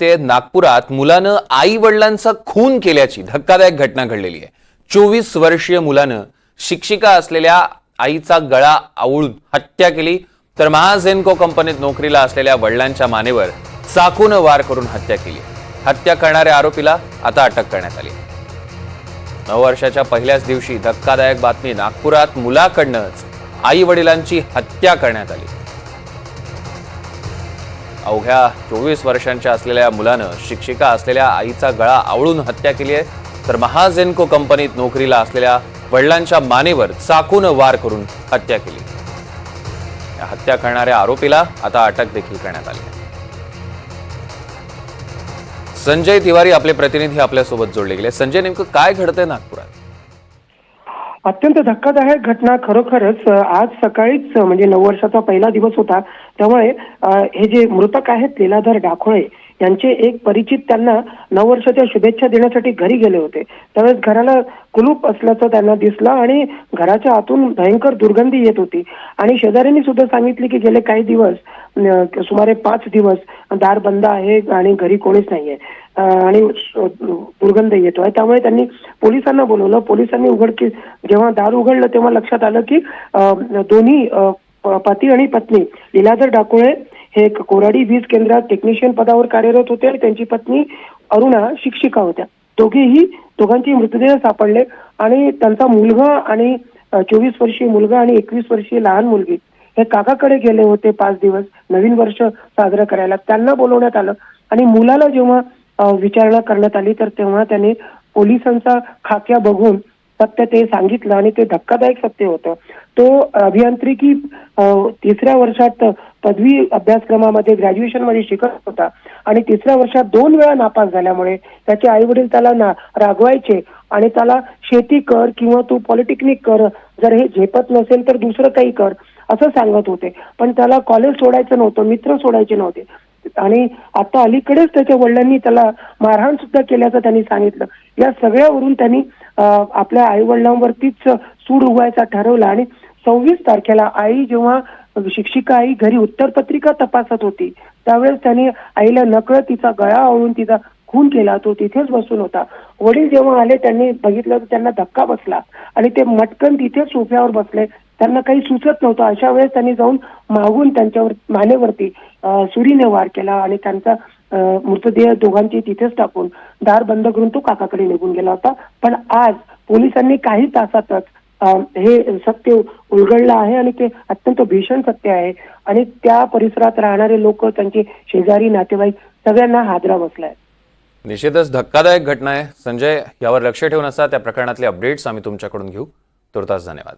ते नागपुरात मुलानं आई वडिलांचा खून केल्याची धक्कादायक घटना घडलेली आहे. चोवीस वर्षीय मुलानं शिक्षिका असलेल्या आईचा गळा आवळून हत्या केली तर महाझेनको कंपनीत नोकरीला असलेल्या वडिलांच्या मानेवर चाकूनं वार करून हत्या केली. हत्या करणाऱ्या आरोपीला आता अटक करण्यात आली. नव वर्षाच्या पहिल्याच दिवशी धक्कादायक बातमी नागपुरात मुलाकडनंच आई वडिलांची हत्या करण्यात आली. अवघ्या चोवीस वर्षांच्या असलेल्या मुलानं शिक्षिका असलेल्या आईचा गळा आवळून हत्या केली आहे तर महाजेनको कंपनीत नोकरीला असलेल्या वडिलांच्या मानेवर चाकून वार करून हत्या केली. या हत्या करणाऱ्या आरोपीला आता अटक देखील करण्यात आली संजय तिवारी आपले प्रतिनिधी आपल्यासोबत जोडले गेले. संजय नेमकं काय घडतंय नागपुरात? अत्यंत धक्कादायक घटना खरोखरच आज सकाळीच म्हणजे नऊ वर्षाचा पहिला दिवस होता. त्यामुळे हे जे मृतक आहेत लीलाधर डाखोळे यांचे एक परिचित त्यांना नऊ वर्षाच्या शुभेच्छा देण्यासाठी घरी गेले होते. त्यावेळेस घराला कुलूप असल्याचं त्यांना दिसलं आणि घराच्या आतून भयंकर दुर्गंधी येत होती. आणि शेजाऱ्यांनी सुद्धा सांगितले की गेले काही दिवस सुमारे पाच दिवस दार बंद आहे आणि घरी कोणीच नाहीये. आणि दुर्गंध येतो. आहे त्यामुळे त्यांनी पोलिसांना बोलवलं. पोलिसांनी उघडकी जेव्हा दार उघडलं तेव्हा लक्षात आलं की दोन्ही पती आणि पत्नी लीलाधर डाकोळे हे एक कोराडी वीज केंद्रात टेक्निशियन पदावर कार्यरत होते आणि त्यांची पत्नी अरुणा शिक्षिका होत्या. दोघेही दोघांचे मृतदेह सापडले आणि त्यांचा मुलगा आणि चोवीस वर्षीय मुलगा आणि एकवीस वर्षीय लहान मुलगी हे काकाकडे गेले होते पाच दिवस. नवीन वर्ष साजरं करायला त्यांना बोलवण्यात आलं. आणि मुलाला जेव्हा विचारणा करण्यात आली. तर तेव्हा त्याने पोलिसांचा खाक्या बघून सत्य ते सांगितलं आणि ते धक्कादायक सत्य होतं. तो अभियांत्रिकी तिसऱ्या वर्षात पदवी अभ्यासक्रमामध्ये ग्रॅज्युएशनमध्ये शिकत होता आणि तिसऱ्या वर्षात दोन वेळा नापास झाल्यामुळे त्याचे आई वडील त्याला ना रागवायचे आणि त्याला शेती कर किंवा तू पॉलिटेक्निक कर जर हे झेपत नसेल तर दुसरं काही कर असं सांगत होते. पण त्याला कॉलेज सोडायचं नव्हतं मित्र सोडायचे नव्हते. आणि आता अलीकडेच त्याच्या वडिलांनी त्याला मारहाण सुद्धा केल्याचं त्यांनी सांगितलं. या सगळ्यावरून त्यांनी आपल्या आई वडिलांवरतीच सूड उगवायचा ठरवला आणि सव्वीस तारखेला आई जेव्हा शिक्षिका आई घरी उत्तरपत्रिका तपासत होती त्यावेळेस त्यांनी आईला नकळत तिचा गळा आवळून तिचा खून केला तो तिथेच बसून होता. वडील जेव्हा आले त्यांनी बघितलं तर त्यांना धक्का बसला आणि ते मटकन तिथेच सोफ्यावर बसले. त्यांना काही सुचत नव्हतं. अशा वेळेस त्यांनी जाऊन मागून त्यांच्यावर मानेवरती सुरीने वार केला आणि त्यांचा मृतदेह दोघांची तिथेच टाकून दार बंद करून तो काकाकडे निघून गेला होता. पण आज पोलिसांनी काही तासातच हे सत्य उलगडलं आहे आणि ते अत्यंत भीषण सत्य आहे. आणि त्या परिसरात राहणारे लोक त्यांचे शेजारी नातेवाईक सगळ्यांना हादरा बसलाय. निश्चितच धक्कादायक घटना आहे. संजय यावर लक्ष ठेवून असा त्या प्रकरणातले अपडेट्स आम्ही तुमच्याकडून घेऊ. तुर्तास धन्यवाद.